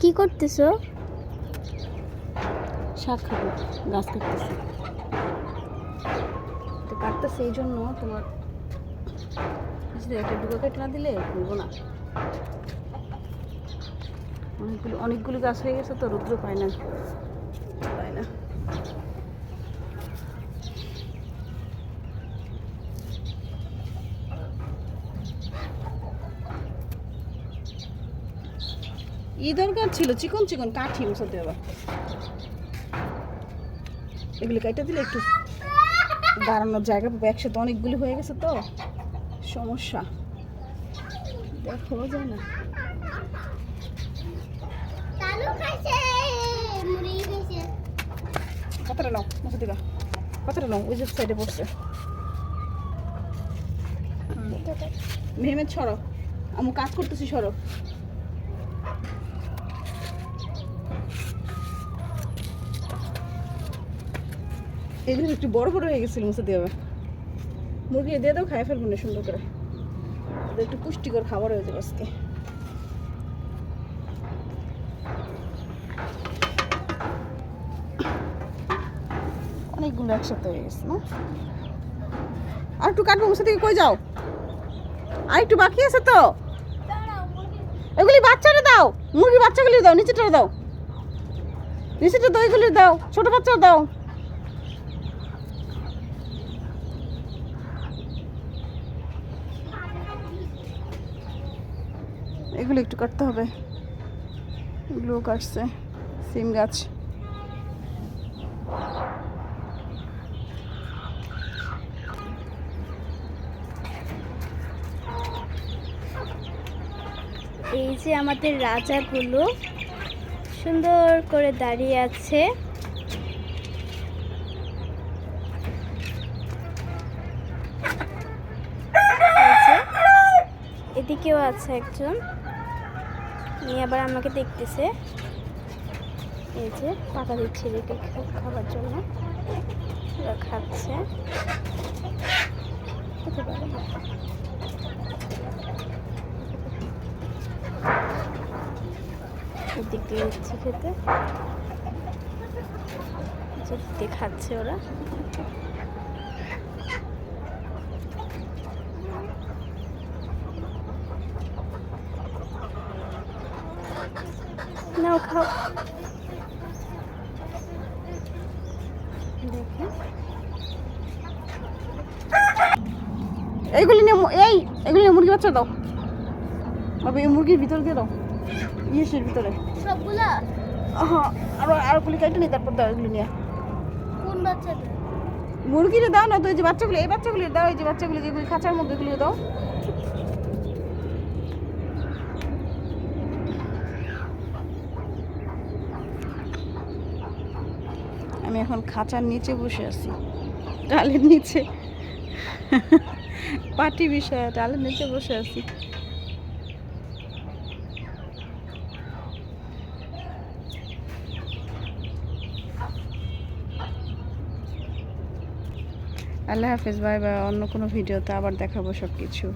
কি করতেছো? শাক খাব গাছ কাটতেছি। তো কাটতেছে এই জন্য তোমার বুঝলে একটা ডুবো কেটে না দিলে করব না। অনেকগুলো অনেকগুলো গাছ হয়ে গেছে তো রুদ্র পায় না। পায় না। ই দরকার ছিল চিকন চিকন কাঠি মশাতে আবার এগুলো কেটে দিলে একটু দাঁড়ানোর জায়গা পাবো। একসাথে অনেকগুলি হয়ে গেছে তো সমস্যা। দেখো যায় না নাও দিবা। নাও ওই যে সাইডে পড়ছে মেহমেদ সরো। আমি কাজ করতেছি সরো। এগুলো একটু বড় বড় হয়ে গেছিল মুসা দিয়ে মুরগি দিয়ে দাও খাই ফেলব না সুন্দর করে। একটু পুষ্টিকর খাবার হয়ে যাবে আজকে। অনেকগুলো একসাথে হয়ে গেছে, না? আর একটু কাটবো মুসা থেকে কই যাও? আর একটু বাকি আছে তো? এগুলি বাচ্চারা দাও। মুরগি বাচ্চাগুলি দাও নিচেটা দাও। নিচেটা দইগুলি দাও, ছোট বাচ্চা দাও। এগুলো একটু কাটতে হবে। এগুলোও কাটছে, সিম গাছ। এই যে আমাদের রাজাগুলো সুন্দর করে দাঁড়িয়ে আছে। এদিকেও আছে একজন। নিয়ে আবার আমাকে দেখতেছে। এই যে পাতা দিচ্ছে এদিকে খাবার জন্য। ওরা খাচ্ছে। খেতে দিয়ে খেতে। খাচ্ছে ওরা। খাও এইগুলি নিয়ে এই এগুলি নিয়ে মুরগি বাচ্চা দাও। বাবা এই মুরগির ভিতরে দিয়ে দাও। ইয়েসের ভিতরে। সবগুলা? হ্যাঁ আর আর গুলি কেটে নি তারপর দাও এগুলি নিয়ে। কোন বাচ্চাটা? মুরগিরে দাও না তো এই যে বাচ্চাগুলি এই বাচ্চাগুলি দাও এই যে বাচ্চাগুলি যেগুলি খাঁচার মধ্যে এগুলি দাও। আমি এখন খাঁচার নিচে বসে আছি। ডালের নিচে। পাটি বিষয়, ডালের নিচে বসে আছি। আল্লাহ হাফিজ, বাই বাই, অন্য কোনো ভিডিওতে আবার দেখাবো সব কিছু